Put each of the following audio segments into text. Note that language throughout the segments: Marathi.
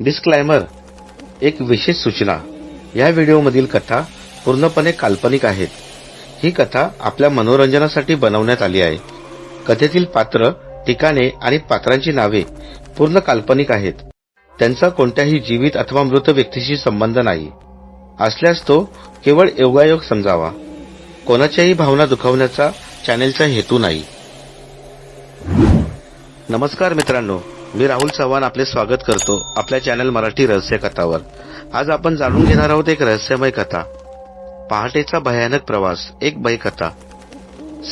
डिस्क्लायमर एक विशेष सूचना. या व्हिडिओमधील कथा पूर्णपणे काल्पनिक आहेत. ही कथा आपल्या मनोरंजनासाठी बनवण्यात आली आहे. कथेतील पात्र ठिकाणे आणि पात्रांची नावे पूर्ण काल्पनिक आहेत. त्यांचा कोणत्याही जीवित अथवा मृत व्यक्तीशी संबंध नाही. असल्यास तो केवळ योगायोग समजावा. कोणाच्याही भावना दुखावण्याचा चॅनेलचा हेतू नाही. नमस्कार मित्रांनो. मी राहुल चव्हाण आपले स्वागत करतो आपल्या चॅनल मराठी रहस्य कथावर आज आपण जाणून घेणार आहोत एक रहस्यमय कथा. पहाटेचा भयानक प्रवास एक बाई कथा.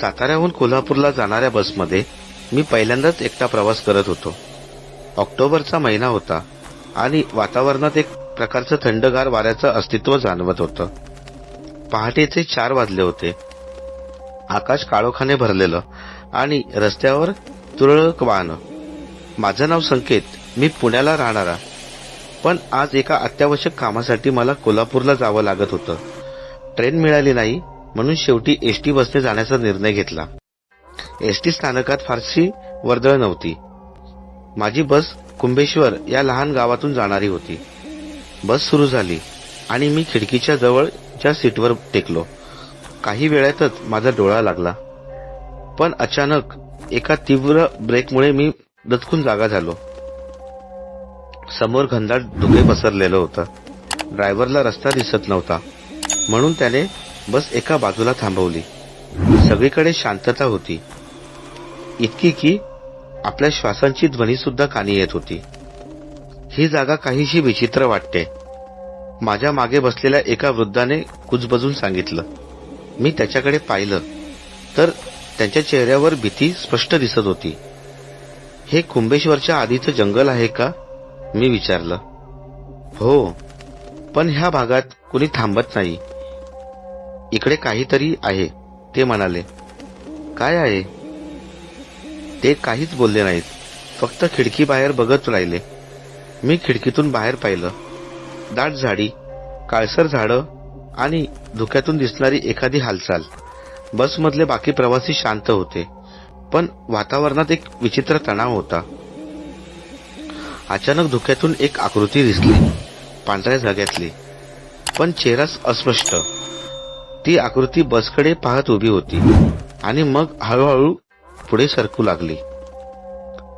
साताऱ्याहून कोल्हापूरला जाणाऱ्या बसमध्ये मी पहिल्यांदाच एकटा प्रवास करत होतो. ऑक्टोबरचा महिना होता आणि वातावरणात एक प्रकारचं थंडगार वाऱ्याचं अस्तित्व जाणवत होतं. पहाटेचे चार वाजले होते. आकाश काळोखाने भरलेलं आणि रस्त्यावर तुरळक वाहनं माझं नाव संकेत. मी पुण्याला राहणारा. पण आज एका अत्यावश्यक कामासाठी मला कोल्हापूरला जावं लागत होतं. ट्रेन मिळाली नाही म्हणून शेवटी एसटी बसने जाण्याचा निर्णय घेतला. एसटी स्थानकात फारशी वर्दळ नव्हती. माझी बस कुंभेश्वर या लहान गावातून जाणारी होती. बस सुरू झाली आणि मी खिडकीच्या जवळच्या सीटवर टेकलो. काही वेळातच माझा डोळा लागला. पण अचानक एका तीव्र ब्रेकमुळे मी दचकून जागा झालो. समोर घनदाट धुके पसरलेलं होतं. ड्रायव्हरला रस्ता दिसत नव्हता. म्हणून त्याने बस एका बाजूला थांबवली. सगळीकडे शांतता होती. इतकी की आपल्या श्वासांची ध्वनी सुद्धा कानी येत होती. ही जागा काहीशी विचित्र वाटते. माझ्या मागे बसलेल्या एका वृद्धाने कुजबजून सांगितलं मी त्याच्याकडे पाहिलं. तर त्यांच्या चेहऱ्यावर भीती स्पष्ट दिसत होती. हे कुंभेश्वरच्या आधीचं जंगल आहे का? मी विचारलं. हो पण ह्या भागात कुणी थांबत नाही. इकडे काहीतरी आहे ते म्हणाले. काय आहे? ते काहीच बोलले नाहीत फक्त खिडकी बाहेर बघत राहिले. मी खिडकीतून बाहेर पाहिलं. दाट झाडी काळसर झाडं आणि धुक्यातून दिसणारी एखादी हालचाल. बसमधले बाकी प्रवासी शांत होते. पण वातावरणात एक विचित्र तणाव होता. अचानक धुक्यातून एक आकृती दिसली. पांढऱ्या जाग्यातली पण चेहराच अस्पष्ट. ती आकृती बसकडे पाहत उभी होती. आणि मग हळूहळू पुढे सरकू लागली.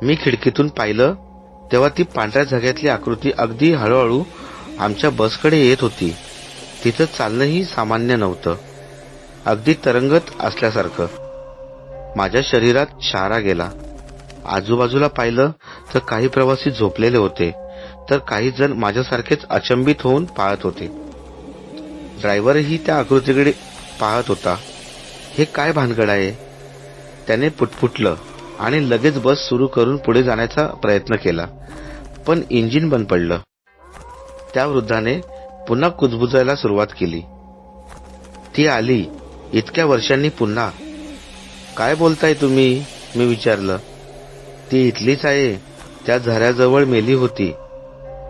मी खिडकीतून पाहिलं तेव्हा ती पांढऱ्या जाग्यातली आकृती अगदी हळूहळू आमच्या बसकडे येत होती. तिथं चालणंही सामान्य नव्हतं. अगदी तरंगत असल्यासारखं. माझ्या शरीरात शारा गेला. आजूबाजूला पाहिलं तर काही प्रवासी झोपलेले होते तर काही जण माझ्यासारखेच अचंबित होऊन पाहत होते. ड्रायव्हरही त्या आकृतीकडे पाहत होता. हे काय भानगड आहे? त्याने पुटपुटलं आणि लगेच बस सुरू करून पुढे जाण्याचा प्रयत्न केला. पण इंजिन बंद पडलं. त्या वृद्धाने पुन्हा कुजबुजायला सुरुवात केली. ती आली. इतक्या वर्षांनी पुन्हा काय बोलताय तुम्ही? मी विचारलं. ती इथलीच आहे. त्या झऱ्याजवळ मेली होती.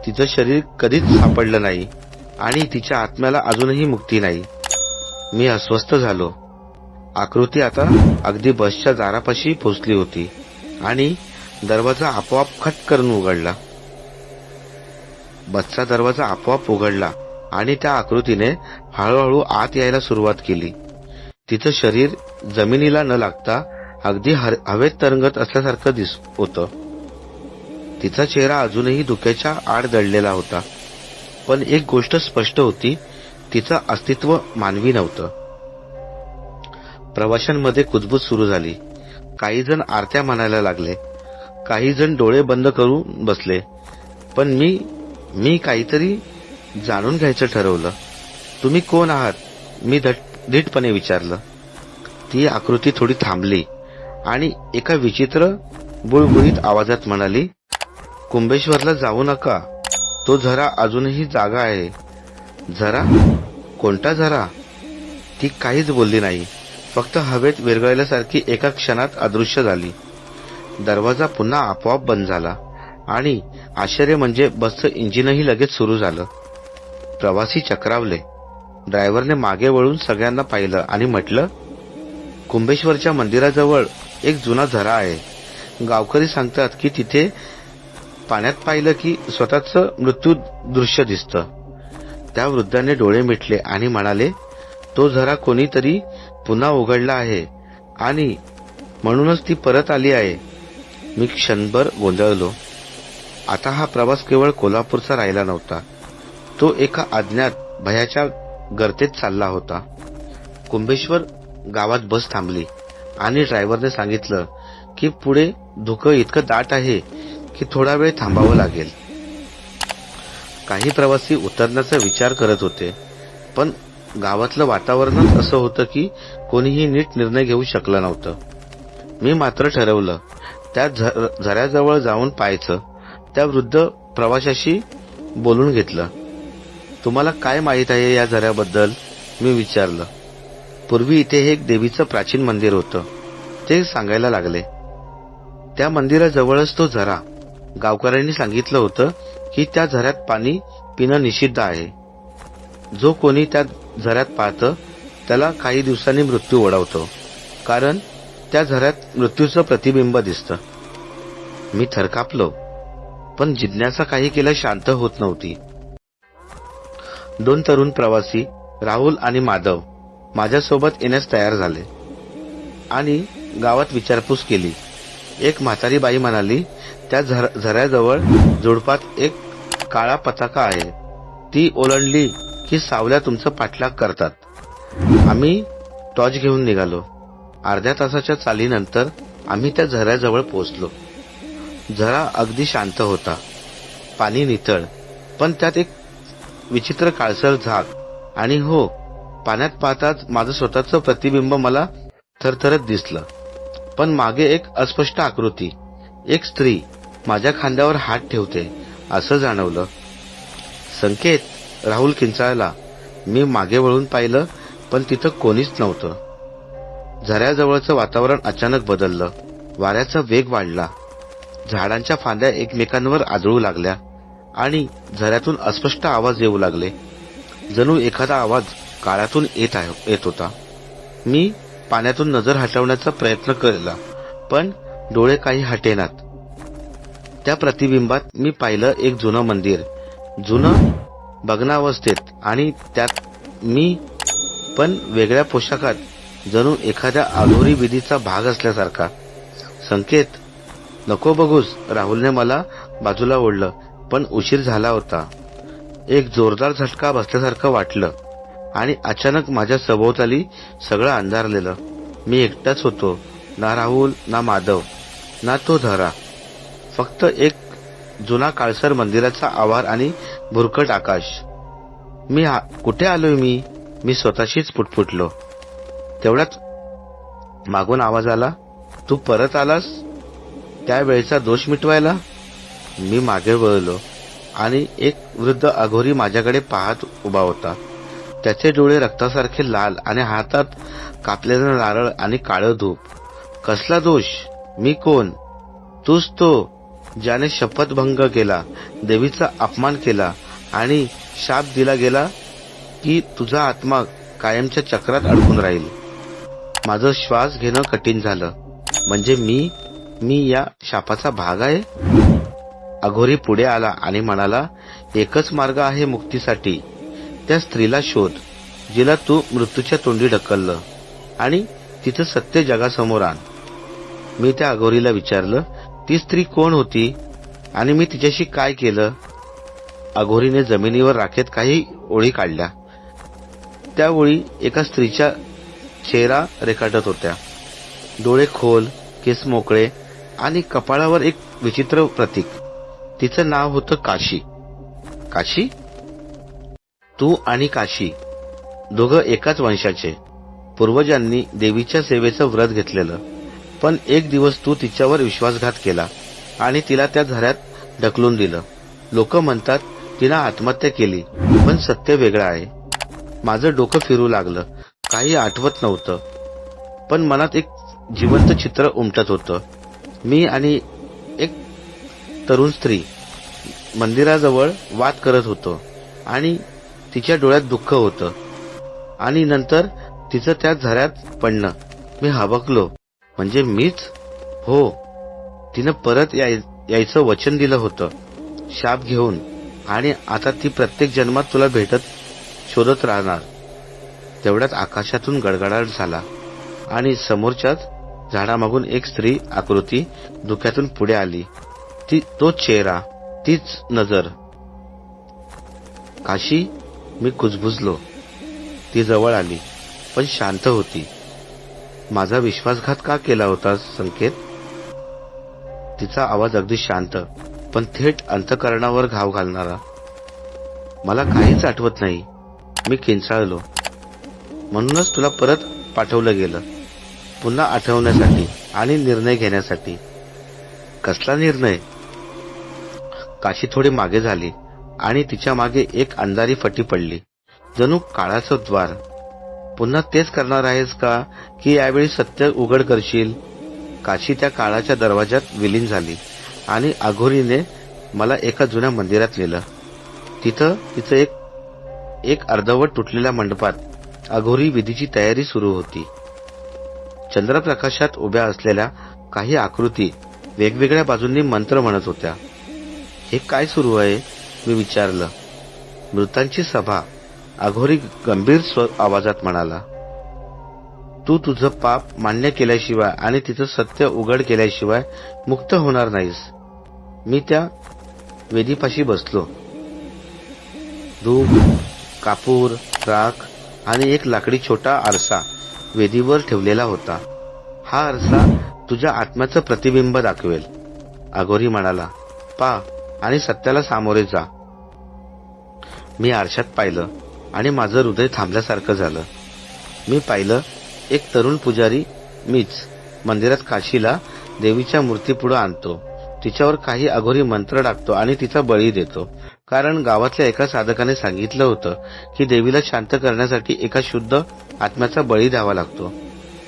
तिचं शरीर कधीच सापडलं नाही आणि तिच्या आत्म्याला अजूनही मुक्ती नाही. मी अस्वस्थ झालो. आकृती आता अगदी बसच्या दारापाशी पोचली होती आणि दरवाजा आपोआप खट करून उघडला. बसचा दरवाजा आपोआप उघडला आणि त्या आकृतीने हळूहळू आत यायला सुरुवात केली. तिचं शरीर जमिनीला न लागता अगदी हर- हवेत तरंगत असल्यासारखं दिस होतं. तिचा चेहरा अजूनही धुक्याच्या आड दडलेला होता. पण एक गोष्ट स्पष्ट होती तिचं अस्तित्व मानवी नव्हतं. प्रवाशांमध्ये कुजबूज सुरू झाली. काही जण आरत्या म्हणायला लागले. काही जण डोळे बंद करून बसले. पण मी मी काहीतरी जाणून घ्यायचं ठरवलं. तुम्ही कोण आहात? मी धट- धीटपणे विचारलं. ती आकृती थोडी थांबली आणि एका विचित्र बुळबुळीत आवाजात म्हणाली कुंभेश्वरला जाऊ नका. तो झरा अजूनही जागा आहे. झरा? कोणता झरा? ती काहीच बोलली नाही. फक्त हवेत विरघळल्यासारखी एका क्षणात अदृश्य झाली. दरवाजा पुन्हा आपोआप बंद झाला आणि आश्चर्य म्हणजे बसचं इंजिनही लगेच सुरू झालं. प्रवासी चक्रावले. ड्रायव्हरने मागे वळून सगळ्यांना पाहिलं आणि म्हटलं कुंभेश्वरच्या मंदिराजवळ एक जुना झरा आहे. गावकरी सांगतात की तिथे पाण्यात पाहिलं की स्वतःच मृत्यू दृश्य दिसतं. त्या वृद्धाने डोळे मिटले आणि म्हणाले तो झरा कोणीतरी पुन्हा उघडला आहे आणि म्हणूनच ती परत आली आहे. मी क्षणभर गोंधळलो. आता हा प्रवास केवळ कोल्हापूरचा राहिला नव्हता. तो एका अज्ञात भयाच्या गर्तेत चालला होता. कुंभेश्वर गावात बस थांबली आणि ड्रायव्हरने सांगितलं की पुढे धुकं इतकं दाट आहे की थोडा वेळ थांबावं लागेल. काही प्रवासी उतरण्याचा विचार करत होते पण गावातलं वातावरणच असं होतं की कोणीही नीट निर्णय घेऊ शकलं नव्हतं. मी मात्र ठरवलं त्या झ- झऱ्याजवळ जाऊन पाहायचं त्या वृद्ध प्रवाशाशी बोलून घेतलं. तुम्हाला काय माहीत आहे या झऱ्याबद्दल मी विचारलं. पूर्वी इथे हे एक देवीचं प्राचीन मंदिर होतं. ते सांगायला लागले. त्या मंदिराजवळच तो झरा गावकऱ्यांनी सांगितलं होतं की त्या झऱ्यात पाणी पिणं निषिद्ध आहे. जो कोणी त्या झऱ्यात पाहतं त्याला काही दिवसांनी मृत्यू ओढवतो. कारण त्या झऱ्यात मृत्यूचं प्रतिबिंब दिसतं. मी थरकापलो. पण जिज्ञासा काही केल्या शांत होत नव्हती. दोन तरुण प्रवासी राहुल आणि माधव माझ्यासोबत येण्यास तयार झाले. आणि गावात विचारपूस केली. एक म्हातारी बाई म्हणाली त्या झर- झऱ्याजवळ जोडपात एक काळा पताका आहे. ती ओलांडली की सावल्या तुमचं पाठलाग करतात. आम्ही टॉर्च घेऊन निघालो. अर्ध्या तासाच्या चालीनंतर आम्ही त्या झऱ्याजवळ पोहोचलो. झरा अगदी शांत होता. पाणी नितळ पण त्यात एक विचित्र काळसर झाक आणि हो पाण्यात पाहताच माझं स्वतःचं प्रतिबिंब मला थरथरत दिसलं. पण मागे एक अस्पष्ट आकृती. एक स्त्री माझ्या खांद्यावर हात ठेवते असं जाणवलं. संकेत राहुल किंचाळला. मी मागे वळून पाहिलं पण तिथं कोणीच नव्हतं. झऱ्याजवळचं वातावरण अचानक बदललं. वाऱ्याचा वेग वाढला. झाडांच्या फांद्या एकमेकांवर आदळू लागल्या. आणि झऱ्यातून अस्पष्ट आवाज येऊ लागले. जणू एखादा आवाज काळातून येत आहे येत होता. मी पाण्यातून नजर हटवण्याचा प्रयत्न केला पण डोळे काही हटेनात. त्या प्रतिबिंबात मी पाहिलं एक जुनं मंदिर. जुनं भग्नावस्थेत आणि त्यात मी पण वेगळ्या पोशाखात जणू एखाद्या आधोरी विधीचा भाग असल्यासारखा. संकेत नको बघूस राहुलने मला बाजूला ओढलं. पण उशीर झाला होता. एक जोरदार झटका बसल्यासारखं वाटलं आणि अचानक माझ्या सभोवताली सगळं अंधारलेलं. मी एकटाच होतो ना राहुल ना माधव ना तो धरा. फक्त एक जुना काळसर मंदिराचा आवार आणि भुरकट आकाश. मी आ- कुठे आलोय मी? मी स्वतःशीच पुटपुटलो. तेवढ्यात मागून आवाज आला तू परत आलास? त्यावेळेचा दोष मिटवायला? मी मागे वळलो आणि एक वृद्ध अघोरी माझ्याकडे पाहत उभा होता. त्याचे डोळे रक्तासारखे लाल आणि हातात कापलेलं नारळ आणि काळं धूप. कसला दोष? मी कोण? तूच तो ज्याने शपथभंग केला देवीचा अपमान केला आणि शाप दिला गेला की तुझा आत्मा कायमच्या चक्रात अडकून राहील. माझं श्वास घेणं कठीण झालं. म्हणजे मी मी या शापाचा भाग आहे? अघोरी पुढे आला आणि म्हणाला एकच मार्ग आहे मुक्तीसाठी. त्या स्त्रीला शोध जिला तू मृत्यूच्या तोंडी ढकललं आणि तिचं सत्य जगासमोर आण. मी त्या अघोरीला विचारलं ती स्त्री कोण होती आणि मी तिच्याशी काय केलं? अघोरीने जमिनीवर राखेत काही ओळी काढल्या. त्या ओळी एका स्त्रीच्या चेहरा रेखाटत होत्या. डोळे खोल केस मोकळे आणि कपाळावर एक विचित्र प्रतीक. तिचं नाव होतं काशी. काशी? तू आणि काशी दोघं एकाच वंशाचे. पूर्वजांनी देवीच्या सेवेचं व्रत घेतलेलं. पण एक दिवस तू तिच्यावर विश्वासघात केला आणि तिला त्या झऱ्यात ढकलून दिलं. लोक म्हणतात तिनं आत्महत्या केली पण सत्य वेगळं आहे. माझं डोकं फिरू लागलं. काही आठवत नव्हतं. पण मनात एक जिवंत चित्र उमटत होतं. मी आणि एक तरुण स्त्री मंदिराजवळ वाद करत होतो आणि तिच्या डोळ्यात दुःख होतं. आणि नंतर तिचं त्या झऱ्यात पडणं. मी हबकलो म्हणजे मीच? हो. तिनं परत याय यायचं वचन दिलं होतं. शाप घेऊन. आणि आता ती प्रत्येक जन्मात तुला भेटत शोधत राहणार. तेवढ्यात आकाशातून गडगडाट झाला. आणि समोरच्याच झाडामागून एक स्त्री आकृती धुक्यातून पुढे आली. ती तो चेहरा. तीच नजर. काशी मी कुजबुजलो. ती जवळ आली पण शांत होती. माझा विश्वासघात का केला होता संकेत? तिचा आवाज अगदी शांत पण थेट अंतकरणावर घाव घालणारा. मला काहीच आठवत नाही. मी किंचाळलो. म्हणूनच तुला परत पाठवलं गेलं. पुन्हा आठवण्यासाठी आणि निर्णय घेण्यासाठी. कसला निर्णय? काशी थोडी मागे झाली आणि तिच्यामागे एक अंधारी फटी पडली. जणू काळाचं द्वार. पुन्हा तेच करणार आहेस का की यावेळी सत्य उघड करशील? काशी त्या काळाच्या दरवाजात विलीन झाली आणि अघोरीने मला एका जुन्या मंदिरात नेलं. तिथं तिचं एक एक अर्धवट तुटलेल्या मंडपात अघोरी विधीची तयारी सुरू होती. चंद्रप्रकाशात उभ्या असलेल्या काही आकृती वेगवेगळ्या बाजूंनी मंत्र म्हणत होत्या. हे काय सुरू आहे? मी विचारलं. मृतांची सभा. अघोरी गंभीर स्व आवाजात म्हणाला तू तुझं पाप मान्य केल्याशिवाय आणि तिचं सत्य उघड केल्याशिवाय मुक्त होणार नाहीस. मी त्या वेदीपाशी बसलो. धूप कापूर राख आणि एक लाकडी छोटा आरसा वेदीवर ठेवलेला होता. हा आरसा तुझ्या आत्म्याचं प्रतिबिंब दाखवेल. अघोरी म्हणाला पा आणि सत्याला सामोरे जा. मी आरशात पाहिलं आणि माझं हृदय थांबल्यासारखं झालं. मी पाहिलं एक तरुण पुजारी मीच मंदिरात काशीला देवीच्या मूर्तीपुढं आणतो. तिच्यावर काही अघोरी मंत्र टाकतो आणि तिचा बळी देतो. कारण गावातल्या एका साधकाने सांगितलं होतं की देवीला शांत करण्यासाठी एका शुद्ध आत्म्याचा बळी द्यावा लागतो.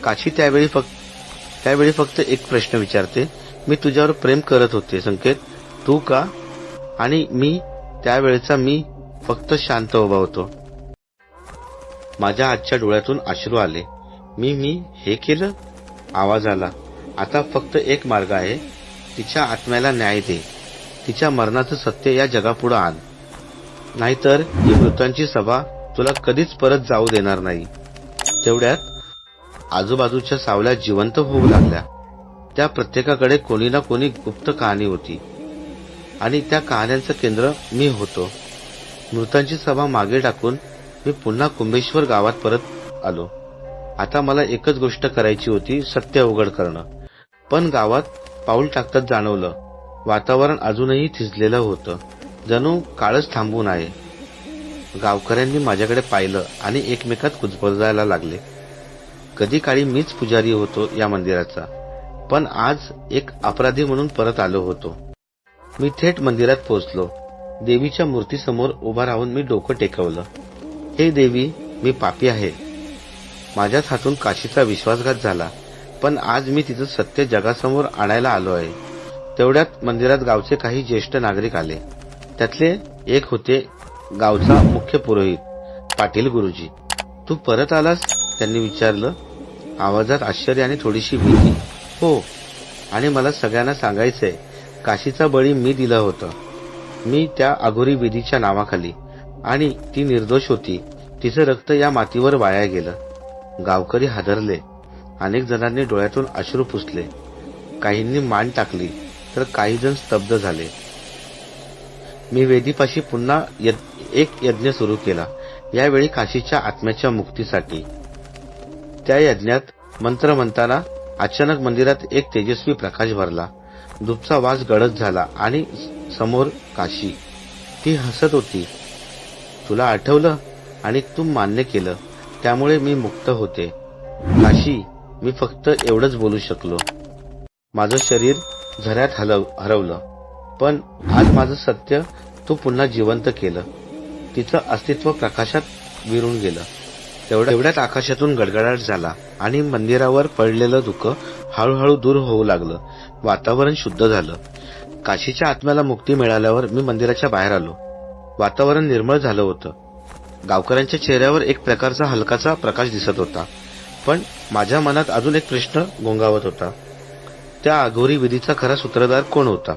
काशी त्यावेळी फक्त त्यावेळी फक्त एक प्रश्न विचारते. मी तुझ्यावर प्रेम करत होते. संकेत तू का आणि मी त्यावेळेचा मी फक्त शांत उभा होतो. माझ्या आजच्या डोळ्यातून अश्रू आले. मी मी हे केलं? आवाज आला. आता फक्त एक मार्ग आहे. तिच्या आत्म्याला न्याय दे. तिच्या मरणाचं सत्य या जगापुढं आण. नाहीतर ही मृतांची सभा तुला कधीच परत जाऊ देणार नाही. तेवढ्यात आजूबाजूच्या सावल्या जिवंत होऊ लागल्या. त्या प्रत्येकाकडे कोणी ना कोणी गुप्त कहाणी होती. आणि त्या कहाण्यांचं केंद्र मी होतो. मृतांची सभा मागे टाकून मी पुन्हा कुंभेश्वर गावात परत आलो. आता मला एकच गोष्ट करायची होती सत्य उघड करणं. पण गावात पाऊल टाकतात जाणवलं. वातावरण अजूनही थिजलेलं होतं. जणू काळच थांबून आहे. गावकऱ्यांनी माझ्याकडे पाहिलं आणि एकमेकात कुजबजायला लागले. कधी काळी मीच पुजारी होतो या मंदिराचा. पण आज एक अपराधी म्हणून परत आलो होतो. मी थेट मंदिरात पोहोचलो. देवीच्या मूर्तीसमोर उभा राहून मी डोकं टेकवलं. हे देवी मी पापी आहे. माझ्याच हातून काशीचा विश्वासघात झाला पण आज मी तिचं सत्य जगासमोर आणायला आलो आहे तेवढ्यात मंदिरात गावचे काही ज्येष्ठ नागरिक आले. त्यातले एक होते गावचा मुख्य पुरोहित पाटील गुरुजी. तू परत आलास? त्यांनी विचारलं. आवाजात आश्चर्य आणि थोडीशी भीती. हो आणि मला सगळ्यांना सांगायचंय काशीचा बळी मी दिलं होतं. मी त्या अघोरी विधीच्या नावाखाली आणि ती निर्दोष होती. तिचं रक्त या मातीवर वाया गेलं. गावकरी हादरले. अनेक जणांनी डोळ्यातून अश्रू पुसले. काहींनी मान टाकली तर काही जण स्तब्ध झाले. मी वेदीपाशी पुन्हा यद, एक यज्ञ सुरू केला. यावेळी काशीच्या आत्म्याच्या मुक्तीसाठी. त्या यज्ञात मंत्र म्हणताना अचानक मंदिरात एक तेजस्वी प्रकाश भरला. दूधचा वास गडद झाला आणि समोर काशी. ती हसत होती. तुला आठवलं? आणि तू मान्य केलं. त्यामुळे मी मुक्त होते. काशी मी फक्त एवढंच बोलू शकलो. माझं शरीर झऱ्यात हलव हरवलं. पण आज माझं सत्य तू पुन्हा जिवंत केलं. तिचं अस्तित्व प्रकाशात विरून गेलं. तेवढ्या एवढ्यात आकाशातून गडगडाट झाला आणि मंदिरावर पडलेलं दुःख हळूहळू दूर होऊ लागलं. वातावरण शुद्ध झालं. काशीच्या आत्म्याला मुक्ती मिळाल्यावर मी मंदिराच्या बाहेर आलो. वातावरण निर्मळ झालं होतं. गावकऱ्यांच्या चेहऱ्यावर एक प्रकारचा हलकाचा प्रकाश दिसत होता. पण माझ्या मनात अजून एक प्रश्न गोंगावत होता. त्या अघोरी विधीचा खरा सूत्रधार कोण होता?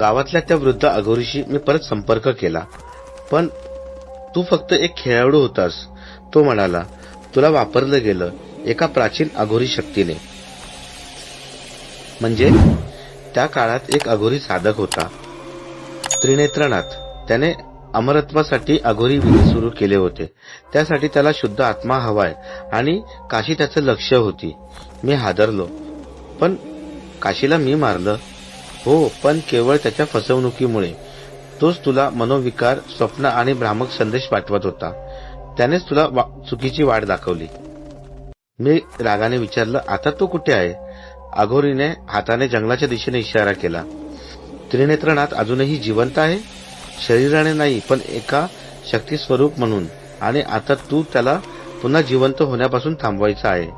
गावातल्या त्या वृद्ध अघोरीशी मी परत संपर्क केला. पण तू फक्त एक खेळाडू होतास तो म्हणाला तुला वापरलं गेलं एका प्राचीन अघोरी शक्तीने. म्हणजे त्या काळात एक अघोरी साधक होता. त्रिनेत्रनाथ. त्याने अमरत्वासाठी अघोरी विधी सुरू केले होते. त्यासाठी त्याला शुद्ध आत्मा हवाय आणि काशी त्याचं लक्ष होती. मी हादरलो. पण काशीला मी मारलं. हो पण केवळ त्याच्या फसवणुकीमुळे. तोच तुला मनोविकार स्वप्न आणि भ्रामक संदेश पाठवत होता. त्यानेच तुला वा- चुकीची वाट दाखवली. मी रागाने विचारलं आता तो कुठे आहे? अघोरीने हाताने जंगलाच्या दिशेने इशारा केला. त्रिनेत्रनाथ अजूनही जिवंत आहे शरीराने नाही पण एका शक्ती स्वरूप म्हणून. आणि आता तू त्याला पुन्हा जिवंत होण्यापासून थांबवायचा आहे.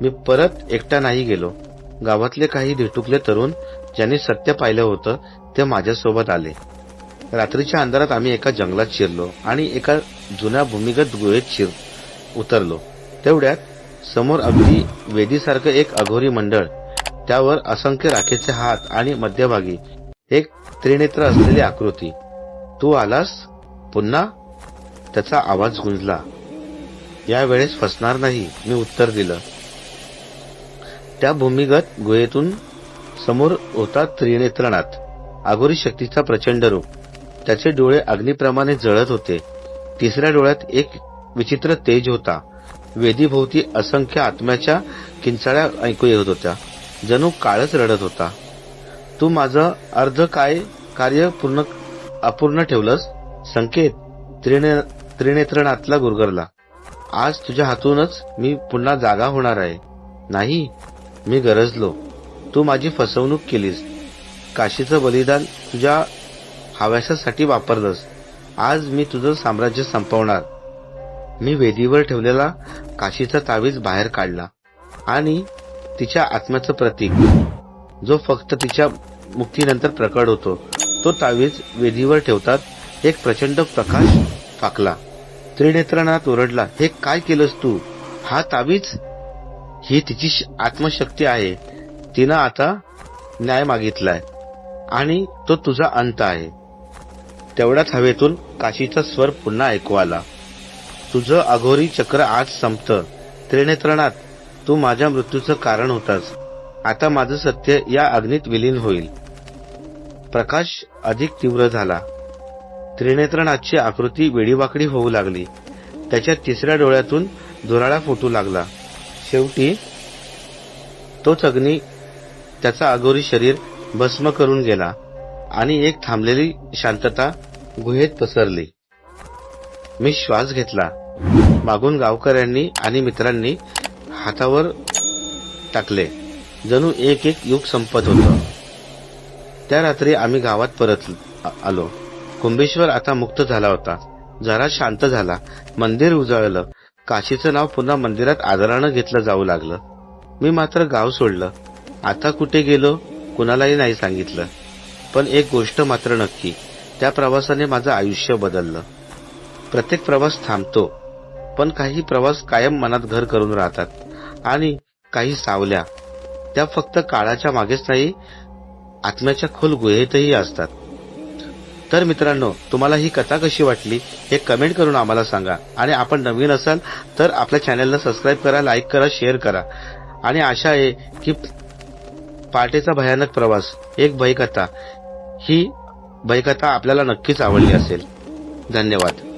मी परत एकटा नाही गेलो. गावातले काही धिटुकले तरुण ज्यांनी सत्य पाहिलं होतं ते माझ्यासोबत आले. रात्रीच्या अंधारात आम्ही एका जंगलात शिरलो आणि एका जुन्या भूमिगत गुहेत शिर उतरलो. तेवढ्यात समोर अगदी वेदीसारखं एक अघोरी मंडळ त्यावर असंख्य राखेचे हात आणि मध्यभागी एक त्रिनेत्र असलेली आकृती. तू आलास? पुन्हा? त्याचा आवाज गुंजला. यावेळेस फसणार नाही मी उत्तर दिलं. त्या भूमिगत गुहेतून समोर होता त्रिनेत्रनाथ आगोरी शक्तीचा प्रचंड रूप. त्याचे डोळे अग्निप्रमाणे जळत होते. तिसऱ्या डोळ्यात एक विचित्र तेज होता. वेदीभोवती असंख्य आत्म्याच्या किंचाळ्या ऐकू येत होत्या. जणू काळच रडत होता. तू माझं अर्ध काय कार्य पूर्ण अपूर्ण ठेवलंस? संकेत त्रिने त्रिनेत्रनाथला गुरगरला. आज तुझ्या हातूनच मी पुन्हा जागा होणार आहे. नाही मी गरजलो. तू माझी फसवणूक केलीस. काशीचं बलिदान तुझ्या हव्यासासाठी वापरलंस. आज मी तुझं साम्राज्य संपवणार. मी वेदीवर ठेवलेला काशीचा तावीज बाहेर काढला आणि तिच्या आत्म्याचं प्रतीक जो फक्त तिच्या मुक्तीनंतर प्रकट होतो तो तावीज वेदीवर ठेवतात एक प्रचंड प्रकाश फाकला त्रिनेत्रनाथ ओरडला हे काय केलंस तू? हा तावीज? ही तिची श- आत्मशक्ती आहे. तिनं आता न्याय मागितलाय आणि तो तुझा अंत आहे. तेवढ्याच हवेतून काशीचा स्वर पुन्हा ऐकू आला. तुझं अघोरी चक्र आज संपतं. त्रिनेत्रणात तू माझ्या मृत्यूचं कारण होतास. आता माझं सत्य या अग्नीत विलीन होईल. प्रकाश अधिक तीव्र झाला. त्रिनेत्रणाची आकृती वेडीवाकडी होऊ लागली. त्याच्या तिसऱ्या डोळ्यातून धुराळा फुटू लागला. शेवटी तोच अग्नी त्याचा अघोरी शरीर भस्म करून गेला आणि एक थांबलेली शांतता गुहेत पसरली. मी श्वास घेतला. मागून गावकऱ्यांनी आणि मित्रांनी हातावर टाकले. जणू एक एक युग संपत होतं. त्या रात्री आम्ही गावात परत आलो. कुंभेश्वर आता मुक्त झाला होता. जरा शांत झाला. मंदिर उजळलं. काशीचं नाव पुन्हा मंदिरात आदरानं घेतलं जाऊ लागलं. मी मात्र गाव सोडलं. आता कुठे गेलो कुणालाही नाही सांगितलं. पण एक गोष्ट मात्र नक्की. त्या प्रवासाने माझं आयुष्य बदललं. प्रत्येक प्रवास थांबतो पण काही प्रवास कायम मनात घर करून राहतात आणि काही सावल्या. त्या फक्त काळाच्या मागेच नाही आत्म्याच्या खोल गुहेतही असतात. तर मित्रांनो तुम्हाला ही कथा कशी वाटली हे कमेंट करून आम्हाला सांगा. आणि आपण नवीन असाल तर आपल्या चॅनलला सबस्क्राईब करा लाईक करा शेअर करा. आणि आशा आहे की पहाटेचा भयानक प्रवास एक भयकथा ही भयकथा आपल्याला नक्कीच आवडली असेल. धन्यवाद.